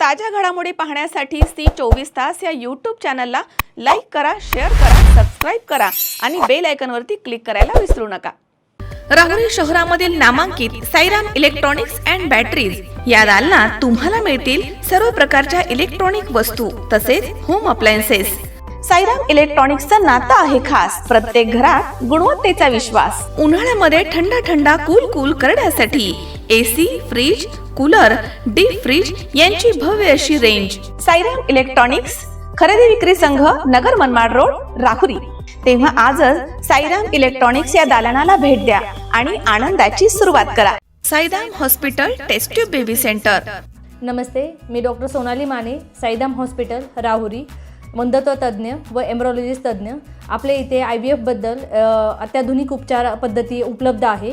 ताज्या घडामोडी पाहण्यासाठी सी चोवीस तास या यूट्यूब चॅनलला लाईक करा शेअर करा सबस्क्राईब करा आणि बेल आयकनवरती क्लिक करायला विसरू नका. राहुरी शहरामधील नामांकित साईराम इलेक्ट्रॉनिक्स अँड बॅटरीज या दालनात तुम्हाला मिळतील सर्व प्रकारच्या इलेक्ट्रॉनिक वस्तू तसेच होम अप्लायन्सेस साईराम इलेक्ट्रॉनिक्सचं नातं आहे खास. प्रत्येक घरात गुणवत्तेचा विश्वास. उन्हाळ्यामध्ये थंड थंडा कूल कूल करण्यासाठी AC fridge cooler deep fridge यांची भव्य अशी रेंज साईराम इलेक्ट्रॉनिक्स खरेदी विक्री संघ नगर मनमाड रोड राहुरी. तेव्हा आजच साईराम इलेक्ट्रॉनिक्स या दालनाला भेट द्या आणि आनंदाची सुरुवात करा. Sairam hospital test tube baby center नमस्ते मी डॉक्टर सोनाली माने साईदाम हॉस्पिटल राहुरी. मंदत्व तज्ज्ञ व एम्ब्रॉलॉजिस्ट तज्ज्ञ. आपल्या इथे आय बी एफबद्दल अत्याधुनिक उपचार पद्धती उपलब्ध आहे.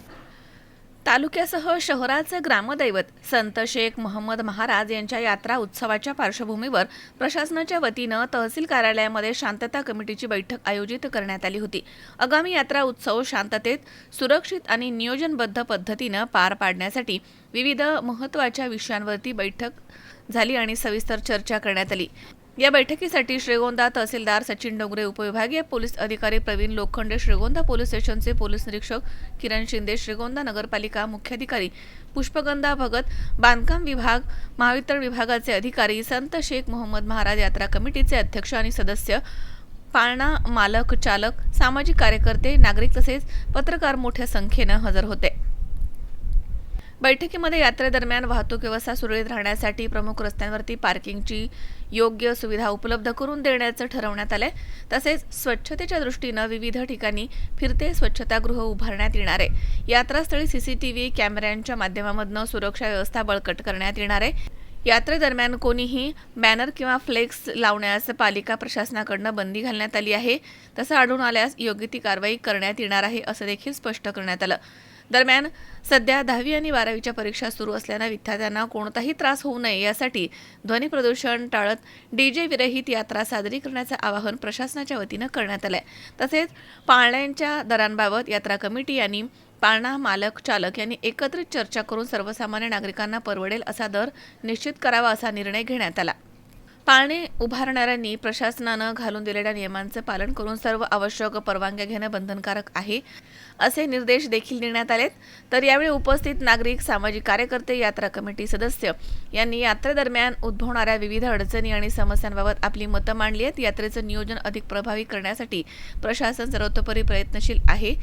तालुक्यासह शहराचे ग्रामदैवत संत शेख महम्मद महाराज यांच्या यात्रा उत्सवाच्या पार्श्वभूमीवर प्रशासनाच्या वतीनं तहसील कार्यालयामध्ये शांतता कमिटीची बैठक आयोजित करण्यात आली होती. आगामी यात्रा उत्सव शांततेत सुरक्षित आणि नियोजनबद्ध पद्धतीनं पार पाडण्यासाठी विविध महत्त्वाच्या विषयांवरती बैठक झाली आणि सविस्तर चर्चा करण्यात आली. या बैठकीसाठी श्रीगोंदा तहसीलदार सचिन डोंगरे उपविभागीय पोलीस अधिकारी प्रवीण लोखंडे श्रीगोंदा पोलीस स्टेशनचे पोलीस निरीक्षक किरण शिंदे श्रीगोंदा नगरपालिका मुख्याधिकारी पुष्पगंधा भगत बांधकाम विभाग महावितरण विभागाचे अधिकारी संत शेख मोहम्मद महाराज यात्रा कमिटीचे अध्यक्ष आणि सदस्य पाळणा मालक चालक सामाजिक कार्यकर्ते नागरिक तसेच पत्रकार मोठ्या संख्येनं हजर होते. बैठकीमध्ये यात्रेदरम्यान वाहतूक व्यवस्था सुरळीत राहण्यासाठी प्रमुख रस्त्यांवरती पार्किंगची योग्य सुविधा उपलब्ध करून देण्याचं ठरवण्यात आलंय. तसेच स्वच्छतेच्या दृष्टीनं विविध ठिकाणी फिरते स्वच्छतागृह उभारण्यात येणार आहे. यात्रास्थळी सीसीटीव्ही कॅमेऱ्यांच्या माध्यमामधनं सुरक्षा व्यवस्था बळकट करण्यात येणार आहे. यात्रेदरम्यान कोणीही बॅनर किंवा फ्लेक्स लावण्यास पालिका प्रशासनाकडनं बंदी घालण्यात आली आहे. तसं आढळून आल्यास योग्य ती कारवाई करण्यात येणार आहे असं देखील स्पष्ट करण्यात आलं. दरम्यान सध्या दहावी आणि बारावीच्या परीक्षा सुरू असल्यानं विद्यार्थ्यांना कोणताही त्रास होऊ नये यासाठी ध्वनी प्रदूषण टाळत डीजे विरहित यात्रा साजरी करण्याचं आवाहन प्रशासनाच्या वतीनं करण्यात आलंय. तसेच पाळण्यांच्या दरांबाबत यात्रा कमिटी यांनी पाळणा मालक चालक यांनी एकत्रित चर्चा करून सर्वसामान्य नागरिकांना परवडेल असा दर निश्चित करावा असा निर्णय घेण्यात आला. पाळणे उभारणाऱ्यांनी प्रशासनानं घालून दिलेल्या नियमांचं पालन करून सर्व आवश्यक परवानग्या घेणं बंधनकारक आहे असे निर्देश देखील देण्यात आलेत. तर यावेळी उपस्थित नागरिक सामाजिक कार्यकर्ते यात्रा कमिटी सदस्य यांनी यात्रेदरम्यान उद्भवणाऱ्या विविध अडचणी आणि समस्यांबाबत आपली मतं मांडली आहेत. यात्रेचं नियोजन अधिक प्रभावी करण्यासाठी प्रशासन सर्वतोपरी प्रयत्नशील आहे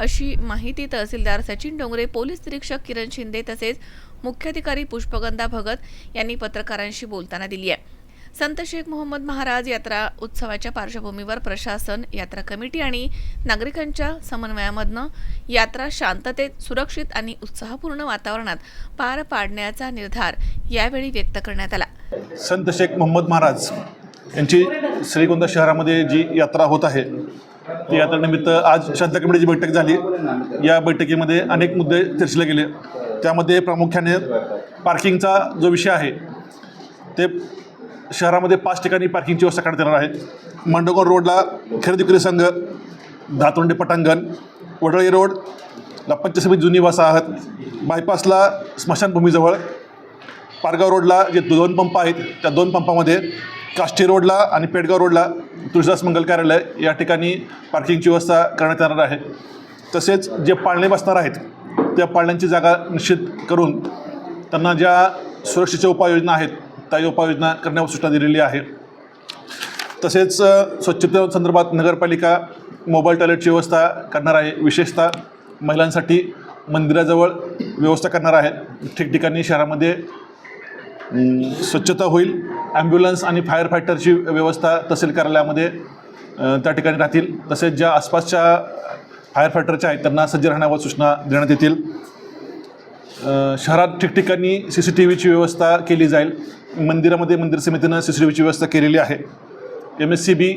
अशी माहिती तहसीलदार सचिन डोंगरे पोलीस निरीक्षक किरण शिंदे तसेच मुख्याधिकारी पुष्पगंधा भगत यांनी पत्रकारांशी बोलताना दिली आहे. संत शेख मोहम्मद महाराज यात्रा उत्सवाच्या पार्श्वभूमीवर प्रशासन यात्रा कमिटी आणि नागरिकांच्या समन्वयामधनं यात्रा शांततेत सुरक्षित आणि उत्साहपूर्ण वातावरणात पार पाडण्याचा निर्धार यावेळी व्यक्त करण्यात आला. संत शेख मोहम्मद महाराज यांची श्रीगोंदा शहरामध्ये जी यात्रा होत आहे ती यात्रेनिमित्त आज शांत कमिटीची बैठक झाली. या बैठकीमध्ये अनेक मुद्दे चर्चले गेले. त्यामध्ये प्रामुख्याने पार्किंगचा जो विषय आहे ते शहरामध्ये पाच ठिकाणी पार्किंगची व्यवस्था करण्यात येणार आहे. मांडोगण रोडला खरेदी विक्री संघ धातोंडे पटांगण वडळी रोडला पंचसमित जुनी वसाहत बायपासला स्मशानभूमीजवळ पारगाव रोडला जे दोन पंप आहेत त्या दोन पंपामध्ये काष्टी रोडला आणि पेडगाव रोडला तुळजास मंगल कार्यालय या ठिकाणी पार्किंगची व्यवस्था करण्यात येणार आहे. तसेच जे पाळणे बसणार आहेत त्या पाळण्यांची जागा निश्चित करून त्यांना ज्या सुरक्षेच्या उपाययोजना आहेत काही उपाययोजना करण्यावर सूचना दिलेली आहे. तसेच स्वच्छते संदर्भात नगरपालिका मोबाईल टॉयलेटची व्यवस्था करणार आहे. विशेषतः महिलांसाठी मंदिराजवळ व्यवस्था करणार आहे. ठिकठिकाणी शहरामध्ये स्वच्छता होईल. ॲम्ब्युलन्स आणि फायर फायटरची व्यवस्था तहसील कार्यालयामध्ये त्या ठिकाणी राहतील. तसेच ज्या आसपासच्या फायर फायटरच्या आहेत त्यांना सज्ज राहण्यावर सूचना देण्यात येतील. शहरात ठिकठिकाणी सी सी टी व्हीची व्यवस्था केली जाईल. मंदिरामध्ये मंदिर समितीनं सी सी टी व्हीची व्यवस्था केलेली आहे. एम एस सी बी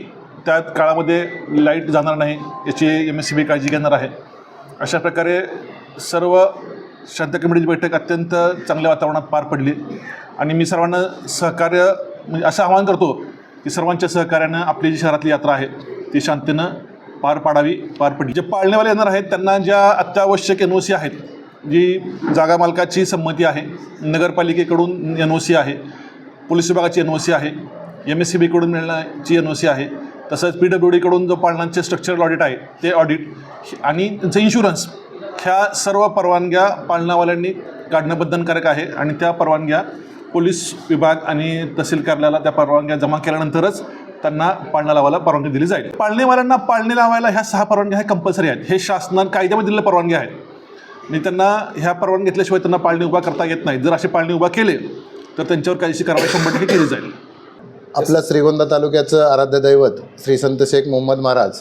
त्या काळामध्ये लाइट जाणार नाही याची एम एस सी बी काळजी घेणार आहे. अशा प्रकारे सर्व श्रद्धा कमिटीची बैठक अत्यंत चांगल्या वातावरणात पार पडली. आणि मी सर्वांना सहकार्य म्हणजे असं आवाहन करतो की सर्वांच्या सहकार्यानं आपली जी शहरातली यात्रा आहे ती शांतीनं पार पाडावी पार पडली. जे पाळणेवाले येणार आहेत त्यांना ज्या अत्यावश्यक एन ओ सी आहेत जी जागा मालकाची संमती आहे नगरपालिकेकडून एन ओ सी आहे पोलीस विभागाची एन ओ सी आहे एम एस सी बीकडून मिळण्याची एन ओ सी आहे तसंच पी डब्ल्यू डीकडून जो पाळणांचे स्ट्रक्चरल ऑडिट आहे ते ऑडिट आणि त्यांचं इन्शुरन्स ह्या सर्व परवानग्या पाळणावाल्यांनी काढणं बंधनकारक आहे आणि त्या परवानग्या पोलीस विभाग आणि तहसील कार्यालयाला त्या परवानग्या जमा केल्यानंतरच त्यांना पाळणा लावायला परवानगी दिली जाईल. पाळणेवाल्यांना पाळणे लावायला ह्या सहा परवानग्या ह्या कंपल्सरी आहेत. हे शासनान कायद्यामध्ये दिलेल्या परवानग्या आहेत. आणि त्यांना ह्या परवानगी घेतल्याशिवाय त्यांना पाळणे उभा करता येत नाही जर असे पाळणे उभा केले तर त्यांच्यावर काहीशी कारवाई शंभर टक्के केली जाईल. आपलं श्रीगोंदा तालुक्याचं आराध्य दैवत श्री संत शेख मोहम्मद महाराज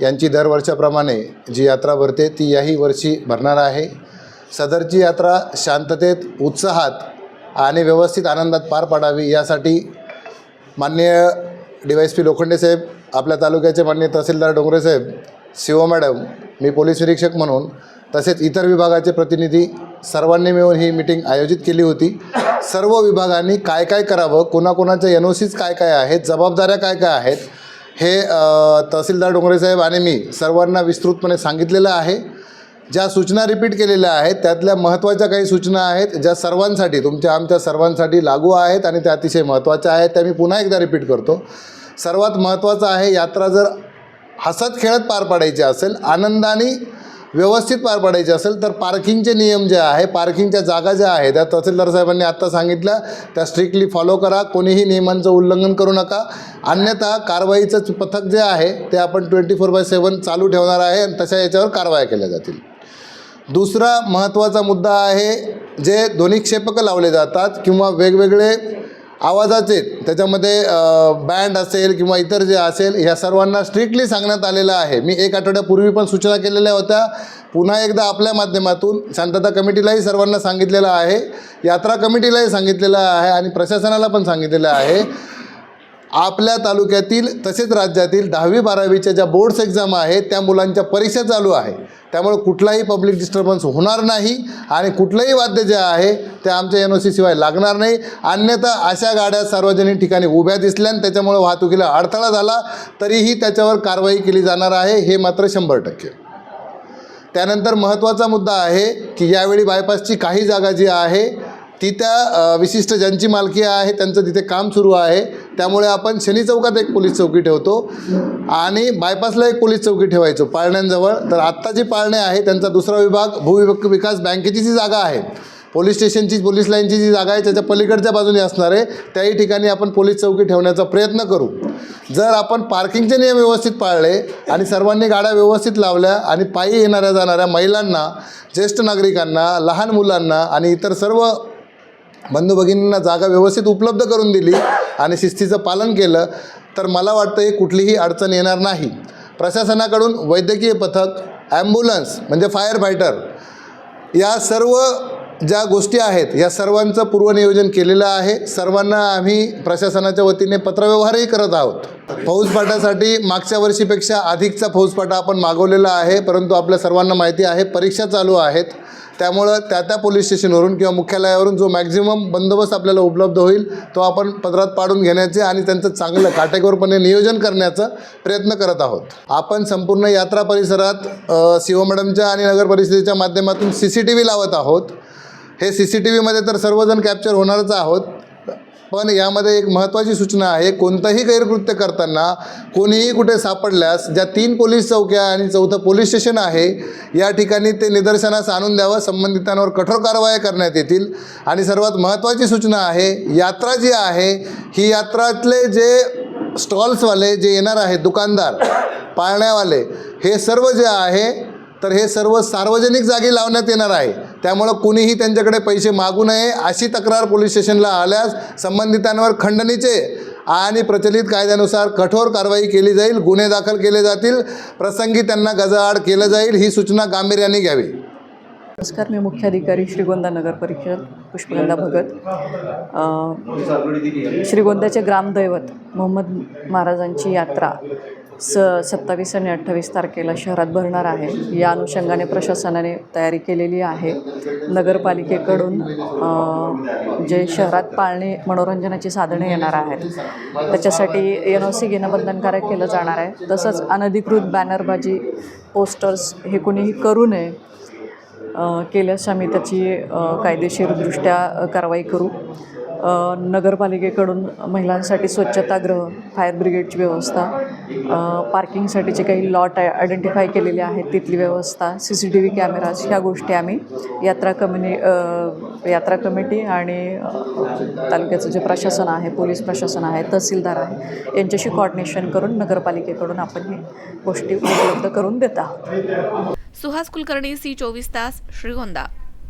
यांची दरवर्षाप्रमाणे जी यात्रा भरते ती याही वर्षी भरणार आहे. सदरची यात्रा शांततेत उत्साहात आणि व्यवस्थित आनंदात पार पाडावी यासाठी माननीय D Y S P Lokhande साहेब आपल्या तालुक्याचे माननीय तहसीलदार डोंगरे साहेब शिव मॅडम मी पोलीस निरीक्षक म्हणून तसेच इतर विभागाचे प्रतिनिधी सर्वांनी मिळून ही मिटिंग आयोजित केली होती. सर्व विभागांनी काय काय करावं कोणाकोणाच्या एन ओ सीज काय काय आहेत जबाबदाऱ्या काय काय आहेत हे तहसीलदार डोंगरे साहेब आणि मी सर्वांना विस्तृतपणे सांगितलेलं आहे. ज्या सूचना रिपीट केलेल्या आहेत त्यातल्या महत्त्वाच्या काही सूचना आहेत ज्या सर्वांसाठी तुमच्या आमच्या सर्वांसाठी लागू आहेत आणि त्या अतिशय महत्त्वाच्या आहेत त्या मी पुन्हा एकदा रिपीट करतो. सर्वात महत्त्वाचं आहे यात्रा जर हसत खेळत पार पाडायची असेल आनंदाने व्यवस्थित पार पाडायची असेल तर पार्किंगचे नियम जे आहे पार्किंगच्या जागा ज्या आहेत त्या तहसीलदार साहेबांनी आत्ता सांगितल्या त्या स्ट्रिक्टली फॉलो करा कोणीही नियमांचं उल्लंघन करू नका. अन्यथा कारवाईचं पथक जे आहे ते आपण ट्वेंटी फोर बाय सेवन चालू ठेवणार आहे आणि तशा याच्यावर कारवाया केल्या जातील. दुसरा महत्त्वाचा मुद्दा आहे जे ध्वनिक्षेपकं लावले जातात किंवा वेगवेगळे आवाजाचे त्याच्यामध्ये बँड असेल किंवा इतर जे असेल ह्या सर्वांना स्ट्रिक्टली सांगण्यात आलेलं आहे. मी एक आठवड्यापूर्वी पण सूचना केलेल्या होत्या. पुन्हा एकदा आपल्या माध्यमातून शांतता कमिटीलाही सर्वांना सांगितलेलं आहे. यात्रा कमिटीलाही सांगितलेलं आहे आणि प्रशासनाला पण सांगितलेलं आहे. आपल्या तालुक्यातील तसेच राज्यातील दहावी बारावीच्या ज्या बोर्ड्स एक्झाम आहेत त्या मुलांच्या परीक्षा चालू आहे. त्यामुळे कुठलाही पब्लिक डिस्टर्बन्स होणार नाही आणि कुठलंही वाद्य जे आहे ते आमच्या एन ओ सी शिवाय लागणार नाही. अन्यथा अशा गाड्या सार्वजनिक ठिकाणी उभ्या दिसल्या आणि त्याच्यामुळे वाहतुकीला अडथळा झाला तरीही त्याच्यावर कारवाई केली जाणार आहे हे मात्र शंभर टक्के. त्यानंतर महत्त्वाचा मुद्दा आहे की यावेळी बायपासची काही जागा जी आहे ती त्या विशिष्ट ज्यांची मालकी आहे त्यांचं तिथे काम सुरू आहे. त्यामुळे आपण शनी चौकात एक पोलीस चौकी ठेवतो आणि बायपासला एक पोलीस चौकी ठेवायचो पाळण्यांजवळ. तर आत्ता जी पाळणे आहे त्यांचा दुसरा विभाग भूविभाग विकास बँकेची जी जागा आहे पोलीस स्टेशनची पोलीस लाईनची जी जागा आहे त्याच्या पलीकडच्या बाजूने असणार आहे. त्याही ठिकाणी आपण पोलीस चौकी ठेवण्याचा प्रयत्न करू. जर आपण पार्किंगचे नियम व्यवस्थित पाळले आणि सर्वांनी गाड्या व्यवस्थित लावल्या आणि पायी येणाऱ्या जाणाऱ्या महिलांना ज्येष्ठ नागरिकांना लहान मुलांना आणि इतर सर्व बंधू भगिनींना जागा व्यवस्थित उपलब्ध करून दिली आणि शिस्तीचं पालन केलं तर मला वाटतं हे कुठलीही अडचण येणार नाही. प्रशासनाकडून वैद्यकीय पथक ॲम्ब्युलन्स म्हणजे फायर फायटर या सर्व ज्या गोष्टी आहेत या सर्वांचं पूर्वनियोजन केलेलं आहे. सर्वांना आम्ही प्रशासनाच्या वतीने पत्रव्यवहारही करत आहोत. फौजपाटासाठी मागच्या वर्षीपेक्षा अधिकचा फौजपाटा आपण मागवलेला आहे परंतु आपल्या सर्वांना माहिती आहे परीक्षा चालू आहेत. त्यामुळं त्या त्या पोलीस स्टेशनवरून किंवा मुख्यालयावरून जो मॅक्झिमम बंदोबस्त आपल्याला उपलब्ध होईल तो आपण पदरात पाडून घेण्याचे आणि त्यांचं चांगलं काटेकोरपणे नियोजन करण्याचा प्रयत्न करत आहोत. आपण संपूर्ण यात्रा परिसरात अ, मॅडमच्या आणि नगर परिषदेच्या माध्यमातून सी सी टी व्ही लावत आहोत. हे सी सी टी व्हीमध्ये तर सर्वजण कॅप्चर होणारच आहोत. पण यामध्ये एक महत्त्वाची सूचना आहे कोणतंही गैरकृत्य करताना कोणीही कुठे सापडल्यास ज्या तीन पोलीस चौक्या आणि चौथं पोलीस स्टेशन आहे या ठिकाणी ते निदर्शनास आणून द्यावं. संबंधितांवर कठोर कारवाया करण्यात येतील. आणि सर्वात महत्त्वाची सूचना आहे यात्रा जी आहे ही यात्रातले जे स्टॉल्सवाले जे येणार आहेत दुकानदार पाळण्यावाले हे सर्व जे आहे तर हे सर्व सार्वजनिक जागी लावण्यात येणार आहे. त्यामुळं कुणीही त्यांच्याकडे पैसे मागू नये अशी तक्रार पोलीस स्टेशनला आल्यास संबंधितांवर खंडणीचे आणि प्रचलित कायद्यानुसार कठोर कारवाई केली जाईल गुन्हे दाखल केले जातील प्रसंगी त्यांना गजाआड केलं जाईल ही सूचना गांभीर्याने घ्यावी. नमस्कार मी मुख्याधिकारी श्रीगोंदा नगर परिषद पुष्पगंधा भगत. श्रीगोंद्याचे ग्रामदैवत मोहम्मद महाराजांची यात्रा. स सत्तावीस आणि अठ्ठावीस तारखेला शहरात भरणार आहे. या अनुषंगाने प्रशासनाने तयारी केलेली आहे. नगरपालिकेकडून जे शहरात पाळणे मनोरंजनाची साधने येणार आहेत. त्याच्यासाठी एन ओ सी घेणं बंधनकारक केलं जाणार आहे. तसंच अनधिकृत बॅनरबाजी पोस्टर्स हे कोणीही करू नये केल्यास आम्ही त्याची कायदेशीरदृष्ट्या कारवाई करू. नगरपालिकेकडून महिलांसाठी स्वच्छतागृह फायर ब्रिगेडची व्यवस्था पार्किंगसाठीचे काही लॉट आयडेंटिफाय केलेले आहेत तिथली व्यवस्था C C T V cameras ह्या गोष्टी आम्ही यात्रा कम्युनि यात्रा कमिटी आणि तालुक्याचं जे प्रशासन आहे पोलीस प्रशासन आहे तहसीलदार आहे यांच्याशी कॉर्डिनेशन करून नगरपालिकेकडून आपण ही गोष्टी उपलब्ध करून देत आहोत. सुहास कुलकर्णी सी चोवीस तास श्रीगोंदा.